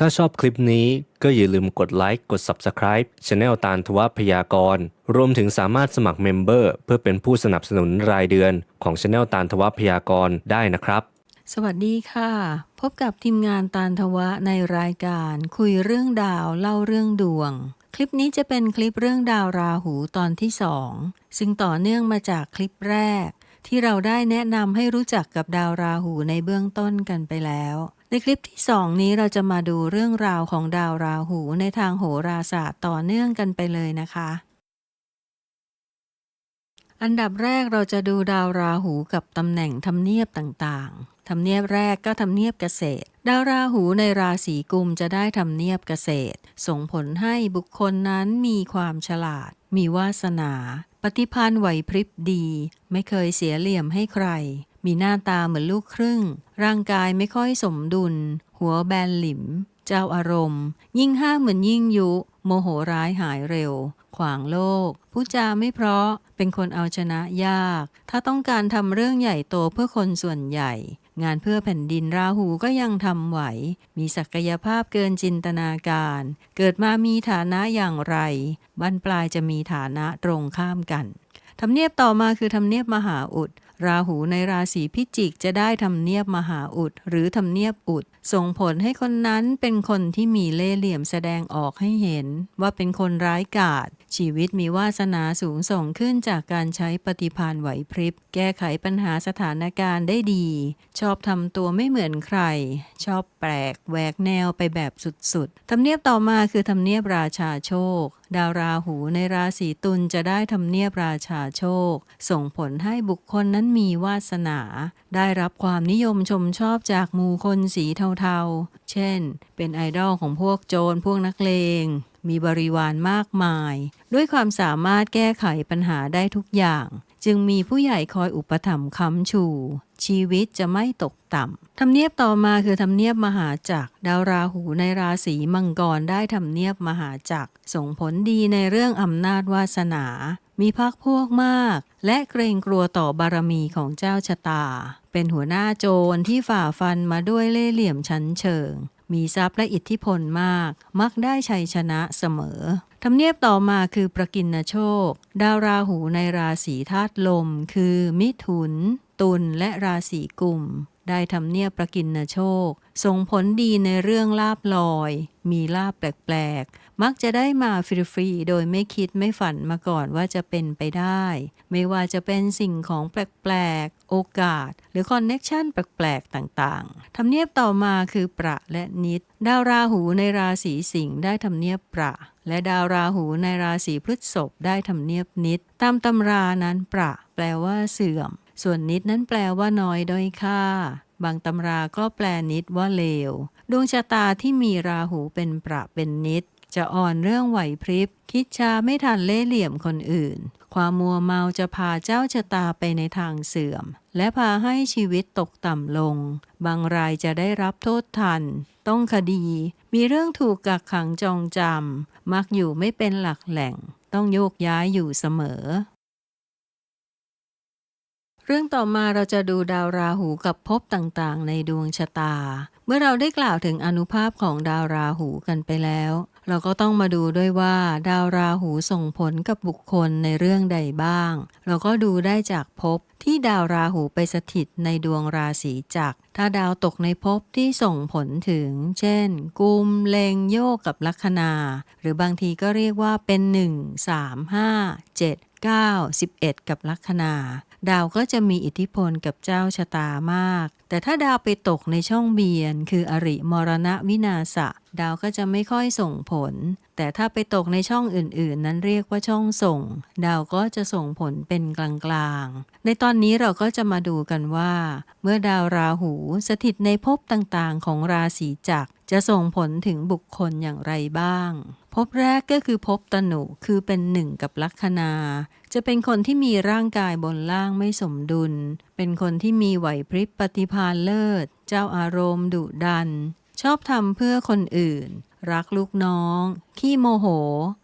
ถ้าชอบคลิปนี้ก็อย่าลืมกดไลค์ กด Subscribe Channel ตาลทวพยากรณ์รวมถึงสามารถสมัครเมมเบอร์เพื่อเป็นผู้สนับสนุนรายเดือนของ Channel ตาลทวพยากรณ์ได้นะครับ สวัสดีค่ะ พบกับทีมงานตาลทวะในรายการคุยเรื่องดาวเล่าเรื่องดวง คลิปนี้จะเป็นคลิปเรื่องดาวราหูตอนที่สองซึ่งต่อเนื่องมาจากคลิปแรก ที่เราได้แนะนำให้รู้จักกับดาวราหูในเบื้องต้นกันไปแล้ว ในคลิปที่สองนี้เราจะมาดูเรื่องราวของดาวราหูในทางโหราศาสตร์ต่อเนื่องกันไปเลยนะคะ อันดับแรกเราจะดูดาวราหูกับตำแหน่งทำเนียบต่างๆ ทำเนียบแรกก็ทำเนียบเกษตร ดาวราหูในราศีกุมจะได้ทำเนียบเกษตร ส่งผลให้บุคคลนั้นมีความฉลาด มีวาสนา ปฏิพันธ์ไหวพริบดี ไม่เคยเสียเหลี่ยมให้ใคร มีหน้าตาเหมือนลูกครึ่ง ร่างกายไม่ค่อยสมดุล หัวแบนหลิม เจ้าอารมณ์ ยิ่งห้ามเหมือนยิ่งยุ โมโหร้ายหายเร็ว ขวางโลก ผู้จาไม่เพราะ เป็นคนเอาชนะยาก ถ้าต้องการทำเรื่องใหญ่โตเพื่อคนส่วนใหญ่ งานเพื่อแผ่นดินราหูก็ยังทำไหว มีศักยภาพเกินจินตนาการ เกิดมามีฐานะอย่างไรบั้นปลายจะมีฐานะตรงข้ามกันทำเนียบต่อมาคือทำเนียบมหาอุด ราหูในราศีพิจิกจะได้ทำเนียบมหาอุด หรือทำเนียบอุด ส่งผลให้คนนั้นเป็นคนที่มีเล่ห์เหลี่ยมแสดงออกให้เห็น ว่าเป็นคนร้ายกาจ ชีวิตมีวาสนาสูงส่งขึ้นจากการใช้ปฏิภาณไหวพริบ แก้ไขปัญหาสถานการณ์ได้ดี ชอบทำตัวไม่เหมือนใคร ชอบแปลกแหวกแนวไปแบบสุดๆทำเนียบต่อมาคือทำเนียบราชาโชคดาวราหูในราศีตุลจะได้ทำเนียบราชาโชค ส่งผลให้บุคคลนั้นมีวาสนา ได้รับความนิยมชมชอบจากหมู่คนสีเทาๆ เช่น เป็นไอดอลของพวกโจรพวกนักเลง มีบริวารมากมาย ด้วยความสามารถแก้ไขปัญหาได้ทุกอย่าง จึงมีผู้ใหญ่คอยอุปถัมภ์ค้ำชู ชีวิตจะไม่ตกต่ำทำเนียบต่อมาคือทำเนียบมหาจักรดาวราหูในราศีมังกรได้ทำเนียบมหาจักรส่งผลดีในเรื่องอำนาจวาสนา มีพักพวกมาก และเกรงกลัวต่อบารมีของเจ้าชะตา เป็นหัวหน้าโจรที่ฝ่าฟันมาด้วยเล่ห์เหลี่ยมชั้นเชิง มีทรัพย์และอิทธิพลมาก มักได้ชัยชนะเสมอทำเนียบต่อมาคือประกินโชค ดาวราหูในราศีธาตุลม คือมิถุน ตุลและราศีกุม ได้ทำเนียบประกินโชค ส่งผลดีในเรื่องลาบลอย มีลาบแปลกๆ มักจะได้มาฟรีๆโดยไม่คิดไม่ฝันมาก่อนว่าจะเป็นไปได้ ไม่ว่าจะเป็นสิ่งของแปลกๆ โอกาส หรือคอนเน็กชันแปลกๆ ต่างๆทำเนียบต่อมาคือประและนิด ดาวราหูในราศีสิงห์ได้ทำเนียบประและดาวราหูในราศีพฤษภได้ทำเนียบนิด ตามตำรานั้นประแปลว่าเสื่อม ส่วนนิดนั้นแปลว่าน้อยด้อยค่า บางตำราก็แปลนิดว่าเลว ดวงชะตาที่มีราหูเป็นประเป็นนิด จะอ่อนเรื่องไหวพริบ คิดช้าไม่ทันเล่เหลี่ยมคนอื่น ความมัวเมาจะพาเจ้าชะตาไปในทางเสื่อม และพาให้ชีวิตตกต่ำลง บางรายจะได้รับโทษทัน ต้องคดี มีเรื่องถูกกักขังจองจำ มักอยู่ไม่เป็นหลักแหล่ง ต้องโยกย้ายอยู่เสมอเรื่องต่อมาเราจะดูดาวราหูกับภพต่างๆ ในดวงชะตา เมื่อเราได้กล่าวถึงอนุภาพของดาวราหูกันไปแล้ว เราก็ต้องมาดูด้วยว่า ดาวราหูส่งผลกับบุคคลในเรื่องใดบ้าง เราก็ดูได้จากภพที่ดาวราหูไปสถิตในดวงราศีจักรถ้าดาวตกในภพที่ส่งผลถึง เช่น กุมเลงโยกกับลัคนา หรือบางทีก็เรียกว่าเป็น 1 3 5 7 9 11 กับลัคนา ดาวก็จะมีอิทธิพลกับเจ้าชะตามาก แต่ถ้าดาวไปตกในช่องเบียน คืออริมรณะวินาศะดาวก็จะไม่ค่อยส่งผล แต่ถ้าไปตกในช่องอื่น ๆ นั้นเรียกว่าช่องส่ง ดาวก็จะส่งผลเป็นกลางๆ ในตอนนี้เราก็จะมาดูกันว่า เมื่อดาวราหูสถิตในภพต่างๆ ของราศีจักรจะส่งผลถึงบุคคลอย่างไรบ้าง ภพแรกก็คือภพตนุคือเป็นหนึ่งกับลัคนา จะเป็นคนที่มีร่างกายบนล่างไม่สมดุล เป็นคนที่มีไหวพริบปฏิภาณเลิศ เจ้าอารมณ์ดุดัน ชอบทำเพื่อคนอื่น รักลูกน้อง ขี้โมโห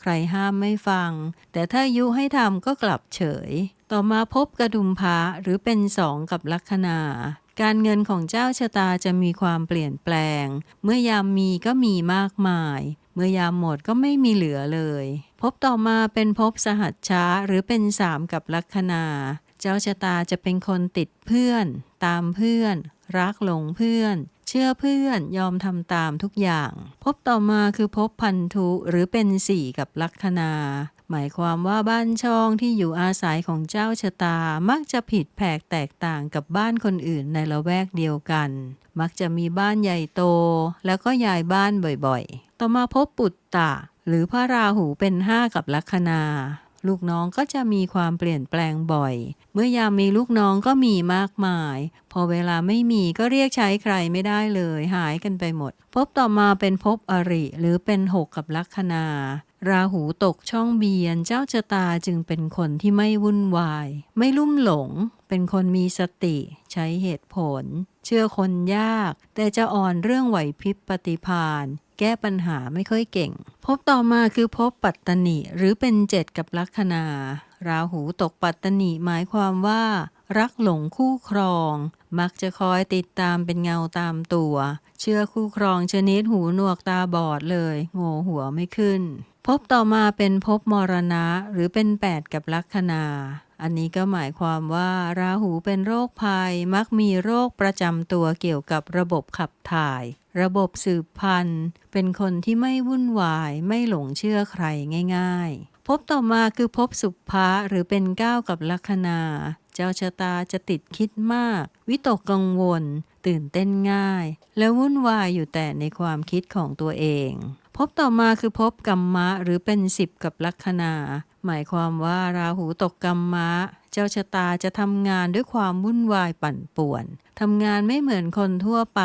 ใครห้ามไม่ฟัง แต่ถ้ายุให้ทำก็กลับเฉย ต่อมาพบกระดุมพระหรือเป็นสองกับลัคนาการเงินของเจ้าชะตาจะมีความเปลี่ยนแปลง เมื่อยามมีก็มีมากมาย เมื่อยามหมดก็ไม่มีเหลือเลย พบต่อมาเป็นพบสหัชช้าหรือเป็นสามกับลัคนา เจ้าชะตาจะเป็นคนติดเพื่อน ตามเพื่อน รักหลงเพื่อน เชื่อเพื่อนยอมทำตามทุกอย่าง พบต่อมาคือพบพันธุหรือเป็นสี่กับลัคนา หมายความว่าบ้านช่องที่อยู่อาศัยของเจ้าชะตามักจะผิดแผกแตกต่างกับบ้านคนอื่นในละแวกเดียวกัน มักจะมีบ้านใหญ่โต แล้วก็ย้ายบ้านบ่อยๆ ต่อมาพบปุตตะ หรือพระราหูเป็นห้ากับลัคนาลูกน้องก็จะมีความเปลี่ยนแปลงบ่อย เมื่อยามมีลูกน้องก็มีมากมาย พอเวลาไม่มีก็เรียกใช้ใครไม่ได้เลย หายกันไปหมด พบต่อมาเป็นพบอริ หรือเป็นหกกับลัคนา ราหูตกช่องเบียน เจ้าชะตาจึงเป็นคนที่ไม่วุ่นวาย ไม่ลุ่มหลง เป็นคนมีสติ ใช้เหตุผล เชื่อคนยาก แต่จะอ่อนเรื่องไหวพริบปฏิภาณแก้ปัญหาไม่ค่อยเก่ง พบต่อมาคือพบปัตตนิหรือเป็นเจ็ดกับลัคนา ราหูตกปัตตนิหมายความว่า รักหลงคู่ครอง มักจะคอยติดตามเป็นเงาตามตัว เชื่อคู่ครองชนิดหูหนวกตาบอดเลย โง่หัวไม่ขึ้น พบต่อมาเป็นพบมรณะหรือเป็นแปดกับลัคนา อันนี้ก็หมายความว่า ราหูเป็นโรคภัยมักมีโรคประจำตัวเกี่ยวกับระบบขับถ่าย ระบบสืบพันธุ์ เป็นคนที่ไม่วุ่นวายไม่หลงเชื่อใครง่าย ๆพบต่อมาคือพบสุภะหรือเป็นเก้ากับลัคนา เจ้าชะตาจะติดคิดมาก วิตกกังวล ตื่นเต้นง่าย และวุ่นวายอยู่แต่ในความคิดของตัวเองพบต่อมาคือพบกรรมะหรือเป็นสิบกับลัคนา หมายความว่าราหูตกกรรมะ เจ้าชะตาจะทำงานด้วยความวุ่นวายปั่นป่วนทำงานไม่เหมือนคนทั่วไป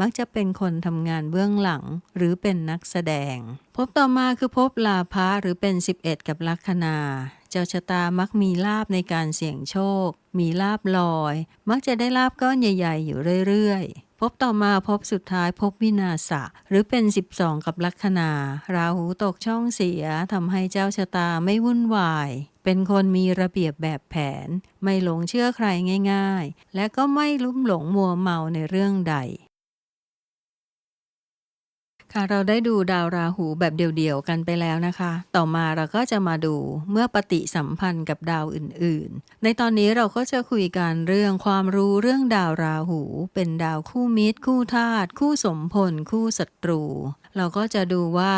มักจะเป็นคนทำงานเบื้องหลัง หรือเป็นนักแสดง พบต่อมาคือพบลาภะหรือเป็น 11 กับลัคนา เจ้าชะตามักมีลาบในการเสี่ยงโชค มีลาบลอย มักจะได้ลาบก้อนใหญ่ ๆ อยู่เรื่อยๆ พบต่อมาพบสุดท้ายพบวินาศะหรือเป็น 12 กับลัคนา ราหูตกช่องเสียทำให้เจ้าชะตาไม่วุ่นวาย เป็นคนมีระเบียบแบบแผน ไม่หลงเชื่อใครง่าย ๆ และก็ไม่ลุ่มหลงมัวเมาในเรื่องใด ค่ะเราได้ดูดาวราหูแบบเดี่ยวๆกันไปแล้วนะคะ ต่อมาเราก็จะมาดูเมื่อปฏิสัมพันธ์กับดาวอื่นๆ ในตอนนี้เราก็จะคุยกันเรื่องความรู้เรื่องดาวราหู เป็นดาวคู่มิตร คู่ธาตุคู่สมพล คู่ศัตรู เราก็จะดูว่า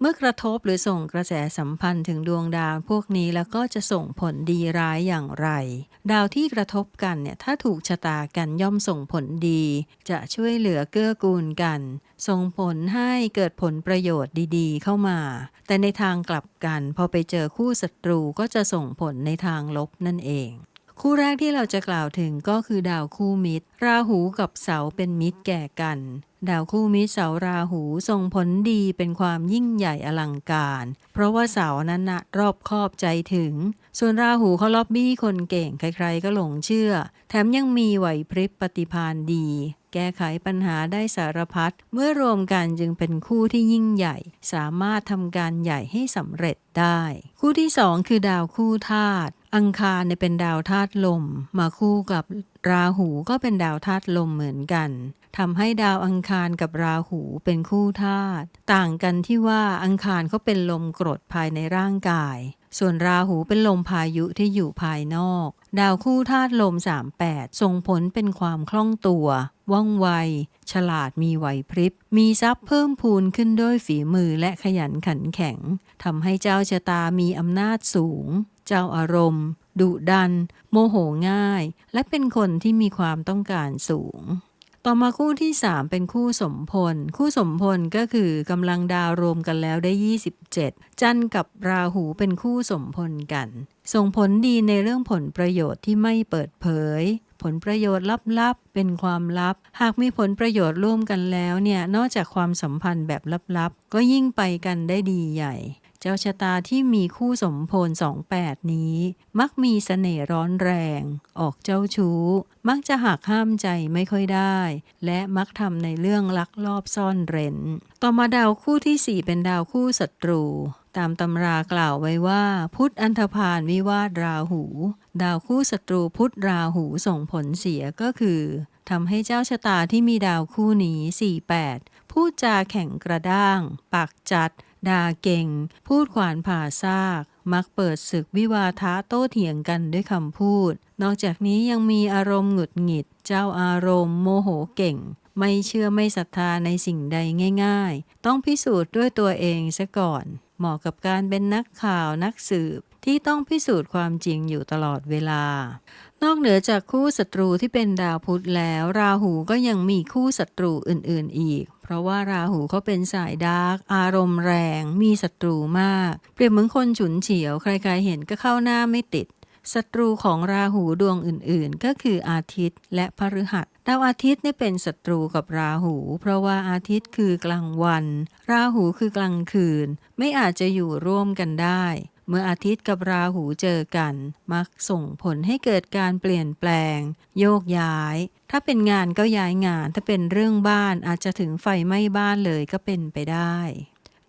เมื่อกระทบหรือส่งกระแสสัมพันธ์ถึงดวงดาวพวกนี้แล้วก็จะส่งผลดีร้ายอย่างไร ดาวที่กระทบกันเนี่ยถ้าถูกชะตากันย่อมส่งผลดี จะช่วยเหลือเกื้อกูลกันส่งผลให้เกิดผลประโยชน์ดีๆ เข้ามา แต่ในทางกลับกัน พอไปเจอคู่ศัตรูก็จะส่งผลในทางลบนั่นเอง คู่แรกที่เราจะกล่าวถึงก็คือดาวคู่มิตร ราหูกับเสาเป็นมิตรแก่กัน ดาวคู่มิตรเสาราหูส่งผลดีเป็นความยิ่งใหญ่อลังการ เพราะว่าเสานั้นนะรอบคอบใจถึง ส่วนราหูเขาล็อบบี้คนเก่งใครๆก็หลงเชื่อ แถมยังมีไหวพริบปฏิภาณดี แก้ไขปัญหาได้สารพัดเมื่อรวมกันจึงเป็นคู่ที่ยิ่งใหญ่ สามารถทำการใหญ่ให้สำเร็จได้ คู่ที่สองคือดาวคู่ธาตุ อังคารเนี่ยเป็นดาวธาตุลม มาคู่กับราหูก็เป็นดาวธาตุลมเหมือนกันทำให้ดาวอังคารกับราหูเป็นคู่ธาตุต่างกันที่ว่าอังคารเขาเป็นลมกรดภายในร่างกาย ส่วนราหูเป็นลมพายุที่อยู่ภายนอก ดาวคู่ธาตุลม 38 ส่งผลเป็นความคล่องตัว ว่องไว ฉลาดมีไหวพริบ มีทรัพย์เพิ่มพูนขึ้นด้วยฝีมือและขยันขันแข็งทำให้เจ้าชะตามีอำนาจสูง เจ้าอารมณ์ ดุดัน โมโหง่าย และเป็นคนที่มีความต้องการสูง ต่อมาคู่ที่ 3 เป็นคู่สมพล คู่สมพลก็คือกำลังดาวรวมกันแล้วได้ 27 จันทร์กับราหูเป็นคู่สมพลกัน ส่งผลดีในเรื่องผลประโยชน์ที่ไม่เปิดเผยผลประโยชน์ลับๆ เป็นความลับ หากมีผลประโยชน์ร่วมกันแล้วเนี่ย นอกจากความสัมพันธ์แบบลับๆ ก็ยิ่งไปกันได้ดีใหญ่ จ้าชะตาที่มีคู่สมพล28นี้ มักมีเสน่ห์ร้อนแรง ออกเจ้าชู้ มักจะหักห้ามใจไม่ค่อยได้ และมักทำในเรื่องลักลอบซ่อนเร้น ต่อมาดาวคู่ที่4เป็นดาวคู่ศัตรู ตามตำรากล่าวไว้ว่า พุทธอันธพาลวิวาทราหู ดาวคู่ศัตรูพุทธราหูส่งผลเสียก็คือทำให้เจ้าชะตาที่มีดาวคู่นี้ 48 พูดจาแข่งกระด้าง ปากจัด ด่าเก่ง พูดขวานผ่าซาก มักเปิดศึกวิวาทะโต้เถียงกันด้วยคำพูด นอกจากนี้ยังมีอารมณ์หงุดหงิด เจ้าอารมณ์โมโหเก่ง ไม่เชื่อไม่ศรัทธาในสิ่งใดง่าย ๆ ต้องพิสูจน์ด้วยตัวเองซะก่อน เหมาะกับการเป็นนักข่าวนักสืบ ที่ต้องพิสูจน์ความจริงอยู่ตลอดเวลา นอกเหนือจากคู่ศัตรูที่เป็นดาวพุธแล้ว ราหูก็ยังมีคู่ศัตรูอื่น ๆ อีก เพราะว่าราหูเขาเป็นสายดาร์กอารมณ์แรง มีศัตรูมาก เปรียบเหมือนคนฉุนเฉียว ใคร ๆ เห็นก็เข้าหน้าไม่ติดศัตรูของราหูดวงอื่น ๆ ก็คืออาทิตย์และพฤหัสดาวอาทิตย์นี่เป็นศัตรูกับราหู เพราะว่าอาทิตย์คือกลางวัน ราหูคือกลางคืน ไม่อาจจะอยู่ร่วมกันได้ เมื่ออาทิตย์กับราหูเจอกัน มักส่งผลให้เกิดการเปลี่ยนแปลง โยกย้าย ถ้าเป็นงานก็ย้ายงาน ถ้าเป็นเรื่องบ้านอาจจะถึงไฟไหม้บ้านเลยก็เป็นไปได้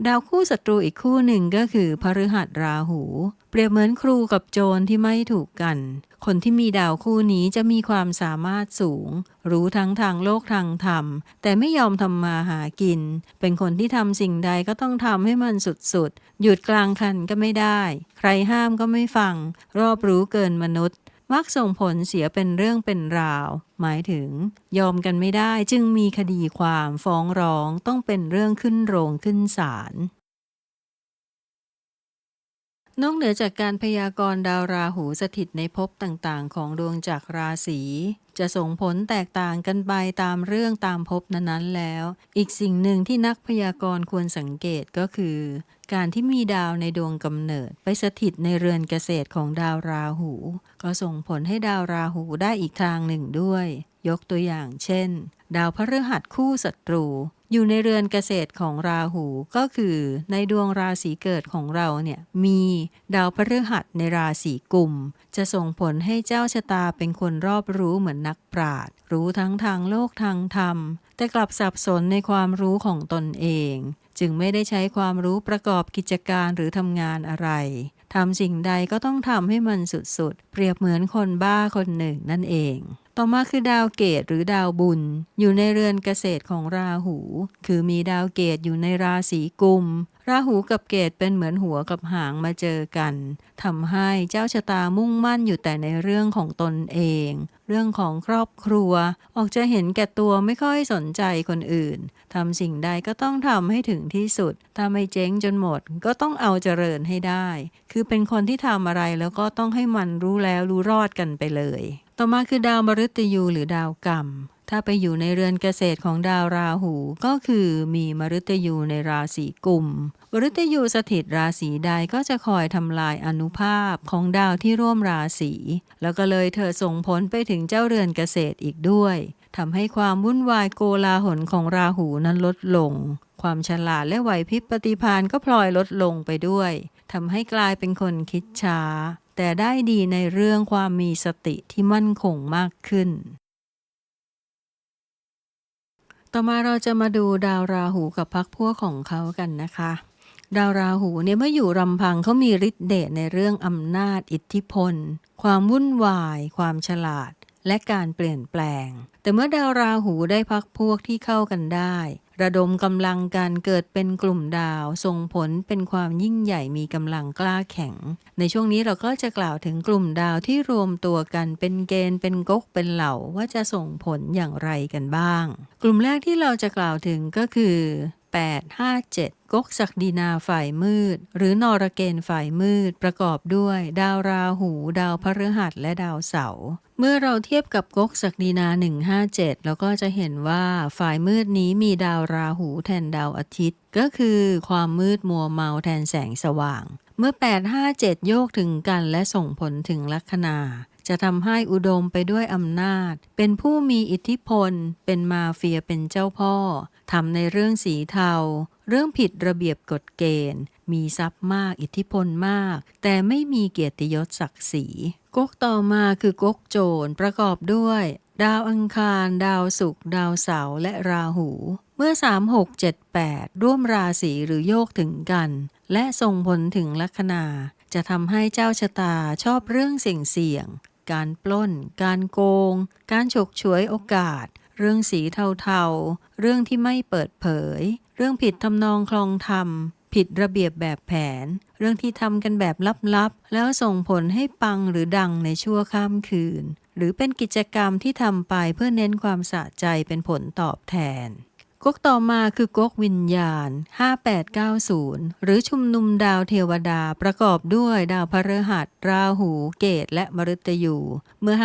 ดาวคู่ศัตรูอีกคู่หนึ่งก็คือพฤหัสราหู เปรียบเหมือนครูกับโจรที่ไม่ถูกกัน คนที่มีดาวคู่นี้จะมีความสามารถสูง รู้ทั้งทางโลกทางธรรม แต่ไม่ยอมทำมาหากิน เป็นคนที่ทำสิ่งใดก็ต้องทำให้มันสุดๆ หยุดกลางคันก็ไม่ได้ ใครห้ามก็ไม่ฟัง รอบรู้เกินมนุษย์ มักส่งผลเสียเป็นเรื่องเป็นราว หมายถึง ยอมกันไม่ได้จึงมีคดีความฟ้องร้องต้องเป็นเรื่องขึ้นโรงขึ้นศาล นอกเหนือจากการพยากรณ์ดาวราหูสถิตในภพต่างๆ ของดวงจักรราศีจะส่งผลแตกต่างกันไปตามเรื่องตามภพนั้นๆแล้ว อีกสิ่งหนึ่งที่นักพยากรณ์ควรสังเกตก็คือ การที่มีดาวในดวงกำเนิด ไปสถิตในเรือนเกษตรของดาวราหู ก็ส่งผลให้ดาวราหูได้อีกทางหนึ่งด้วย ยกตัวอย่างเช่น ดาวพฤหัสคู่ศัตรู อยู่ในเรือนเกษตรของราหูก็คือในดวงราศีเกิดของเราเนี่ยมีดาวพฤหัสในราศีกุม จะส่งผลให้เจ้าชะตาเป็นคนรอบรู้เหมือนนักปราชญ์รู้ทั้งทางโลกทางธรรม แต่กลับสับสนในความรู้ของตนเอง จึงไม่ได้ใช้ความรู้ประกอบกิจการหรือทำงานอะไรทำสิ่งใดก็ต้องทำให้มันสุดๆ เปรียบเหมือนคนบ้าคนหนึ่งนั่นเอง ต่อมาคือดาวเกตหรือดาวบุญ อยู่ในเรือนเกษตรของราหู คือมีดาวเกตอยู่ในราศีกุม ราหูกับเกตเป็นเหมือนหัวกับหางมาเจอกันทำให้เจ้าชะตามุ่งมั่นอยู่แต่ในเรื่องของตนเอง เรื่องของครอบครัว ออกจะเห็นแก่ตัวไม่ค่อยสนใจคนอื่นทำสิ่งใดก็ต้องทำให้ถึงที่สุด ถ้าไม่เจ๊งจนหมดก็ต้องเอาเจริญให้ได้ คือเป็นคนที่ทำอะไรแล้วก็ต้องให้มันรู้แล้วรู้รอดกันไปเลย ต่อมาคือดาวมฤตยูหรือดาวกรรม ถ้าไปอยู่ในเรือนเกษตรของดาวราหู ก็คือมีมฤตยูในราศีกุมมฤตยูสถิตราศีใดก็จะคอยทำลายอนุภาพของดาวที่ร่วมราศีแล้วก็เลยเธอส่งผลไปถึงเจ้าเรือนเกษตรอีกด้วยทำให้ความวุ่นวายโกลาหลของราหูนั้นลดลง ความฉลาดและไหวพริบปฏิภาณก็พลอยลดลงไปด้วยทำให้กลายเป็นคนคิดช้า แต่ได้ดีในเรื่องความมีสติที่มั่นคงมากขึ้น ต่อมาเราจะมาดูดาวราหูกับพักพวกของเขากันนะคะ ดาวราหูเนี่ยเมื่ออยู่รำพังเขามีฤทธิ์เดชในเรื่องอำนาจอิทธิพล ความวุ่นวาย ความฉลาด และการเปลี่ยนแปลง แต่เมื่อดาวราหูได้พักพวกที่เข้ากันได้ ระดมกำลังการเกิดเป็นกลุ่มดาวส่งผลเป็นความยิ่งใหญ่มีกำลังกล้าแข็ง ในช่วงนี้เราก็จะกล่าวถึงกลุ่มดาวที่รวมตัวกันเป็นเกณฑ์เป็นก๊กเป็นเหล่าว่าจะส่งผลอย่างไรกันบ้าง กลุ่มแรกที่เราจะกล่าวถึงก็คือ 8 5 7 กกศักดินาฝ่ายมืด หรือนอรเกณฝ่ายมืด ประกอบด้วย ดาวราหู ดาวพฤหัสและดาวเสาร์เมื่อเราเทียบกับกกศักดินา 157 แล้วก็จะเห็นว่าฝ่ายมืดนี้มีดาวราหูแทนดาวอาทิตย์ ก็คือความมืดมัวเมาแทนแสงสว่าง เมื่อ 857 โยกถึงกันและส่งผลถึงลัคนาจะทำให้อุดมไปด้วยอำนาจ เป็นผู้มีอิทธิพล เป็นมาเฟียเป็นเจ้าพ่อ ทำในเรื่องสีเทา เรื่องผิดระเบียบกฎเกณฑ์ มีทรัพย์มากอิทธิพลมาก แต่ไม่มีเกียรติยศศักดิ์ศรีก๊กต่อมาคือก๊กโจรประกอบด้วย ดาวอังคาร ดาวศุกร์ดาวเสาร์และราหู เมื่อ 3678 ร่วมราศีหรือโยกถึงกัน และส่งผลถึงลัคนาจะทำให้เจ้าชะตาชอบเรื่องเสี่ยงๆการปล้น การโกง การฉกฉวยโอกาส เรื่องสีเทาๆ เรื่องที่ไม่เปิดเผย เรื่องผิดทำนองคลองธรรม ผิดระเบียบแบบแผน เรื่องที่ทำกันแบบลับๆ แล้วส่งผลให้ปังหรือดังในชั่วข้ามคืน หรือเป็นกิจกรรมที่ทำไปเพื่อเน้นความสะใจเป็นผลตอบแทน ก๊กต่อมาคือก๊กวิญญาณ 5890 หรือชุมนุมดาวเทวดาประกอบด้วยดาวพฤหัส ราหู เกต และมฤตยู เมื่อ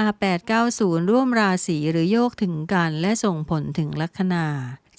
5890 ร่วมราศีหรือโยกถึงกันและส่งผลถึงลัคนา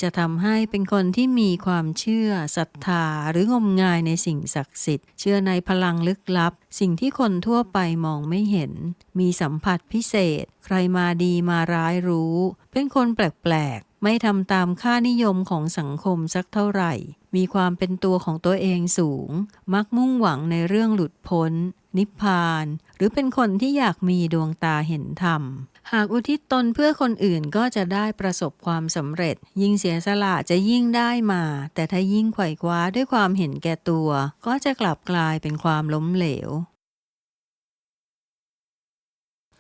จะทำให้เป็นคนที่มีความเชื่อศรัทธาหรืองมงายในสิ่งศักดิ์สิทธิ์ เชื่อในพลังลึกลับ สิ่งที่คนทั่วไปมองไม่เห็น มีสัมผัสพิเศษ ใครมาดีมาร้ายรู้ เป็นคนแปลก ไม่ทำตามค่านิยมของสังคมสักเท่าไหร่ มีความเป็นตัวของตัวเองสูง มักมุ่งหวังในเรื่องหลุดพ้น นิพพาน หรือเป็นคนที่อยากมีดวงตาเห็นธรรม หากอุทิศตนเพื่อคนอื่นก็จะได้ประสบความสำเร็จ ยิ่งเสียสละจะยิ่งได้มา แต่ถ้ายิ่งไขว่คว้าด้วยความเห็นแก่ตัว ก็จะกลับกลายเป็นความล้มเหลว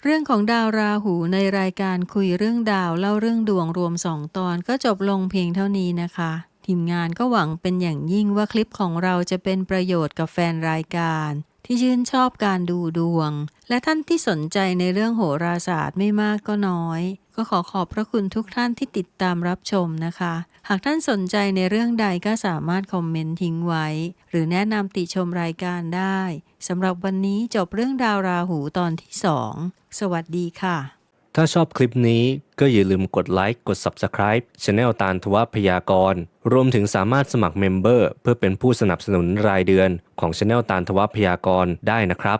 เรื่องของดาวราหูในรายการคุยเรื่องดาวเล่าเรื่องดวงรวมสองตอนก็จบลงเพียงเท่านี้นะคะ ทีมงานก็หวังเป็นอย่างยิ่งว่าคลิปของเราจะเป็นประโยชน์กับแฟนรายการ ที่ชื่นชอบการดูดวง และท่านที่สนใจในเรื่องโหราศาสตร์ไม่มากก็น้อย ก็ขอขอบพระคุณทุกท่านที่ติดตามรับชมนะคะ หากท่านสนใจในเรื่องใดก็สามารถคอมเมนต์ทิ้งไว้ หรือแนะนำติชมรายการได้สำหรับวันนี้จบเรื่องดาวราหูตอนที่2สวัสดีค่ะ ถ้าชอบคลิปนี้ก็อย่าลืมกดไลค์กด Subscribe Channel ตาลทวพยากร รวมถึงสามารถสมัครเมมเบอร์เพื่อเป็นผู้สนับสนุนรายเดือนของ Channel ตาลทวพยากรได้นะครับ